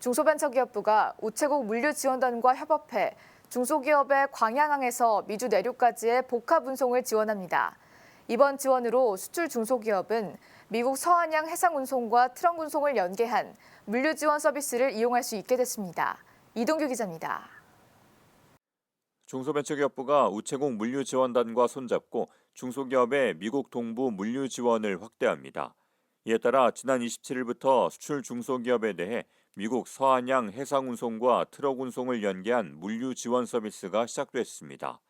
중소벤처기업부가 우체국 물류지원단과 협업해 중소기업의 광양항에서 미주 내륙까지의 복합 운송을 지원합니다. 이번 지원으로 수출 중소기업은 미국 서안양 해상 운송과 트럭 운송을 연계한 물류 지원 서비스를 이용할 수 있게 됐습니다. 이동규 기자입니다. 중소벤처기업부가 우체국 물류 지원단과 손잡고 중소기업의 미국 동부 물류 지원을 확대합니다. 이에 따라 지난 27일부터 수출 중소기업에 대해 미국 서안양 해상운송과 트럭 운송을 연계한 물류 지원 서비스가 시작됐습니다.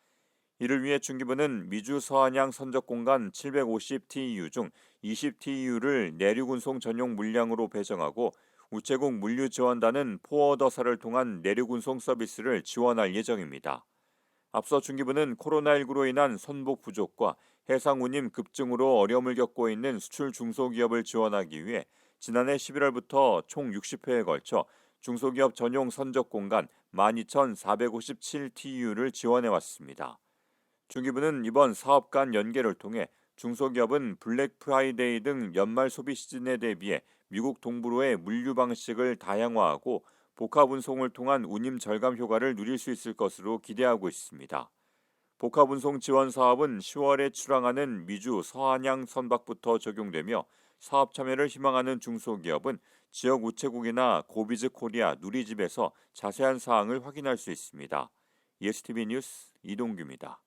이를 위해 중기부는 미주 서안양 선적 공간 750TEU 중 20TEU를 내륙 운송 전용 물량으로 배정하고 우체국 물류 지원단은 포워더사를 통한 내륙 운송 서비스를 지원할 예정입니다. 앞서 중기부는 코로나19로 인한 선복 부족과 해상 운임 급증으로 어려움을 겪고 있는 수출 중소기업을 지원하기 위해 지난해 11월부터 총 60회에 걸쳐 중소기업 전용 선적 공간 12,457TU를 지원해 왔습니다. 중기부는 이번 사업 간 연계를 통해 중소기업은 블랙 프라이데이 등 연말 소비 시즌에 대비해 미국 동부로의 물류 방식을 다양화하고 복합 운송을 통한 운임 절감 효과를 누릴 수 있을 것으로 기대하고 있습니다. 복합 운송 지원 사업은 10월에 출항하는 미주 서안양 선박부터 적용되며 사업 참여를 희망하는 중소기업은 지역 우체국이나 고비즈 코리아 누리집에서 자세한 사항을 확인할 수 있습니다. ESTV 뉴스 이동규입니다.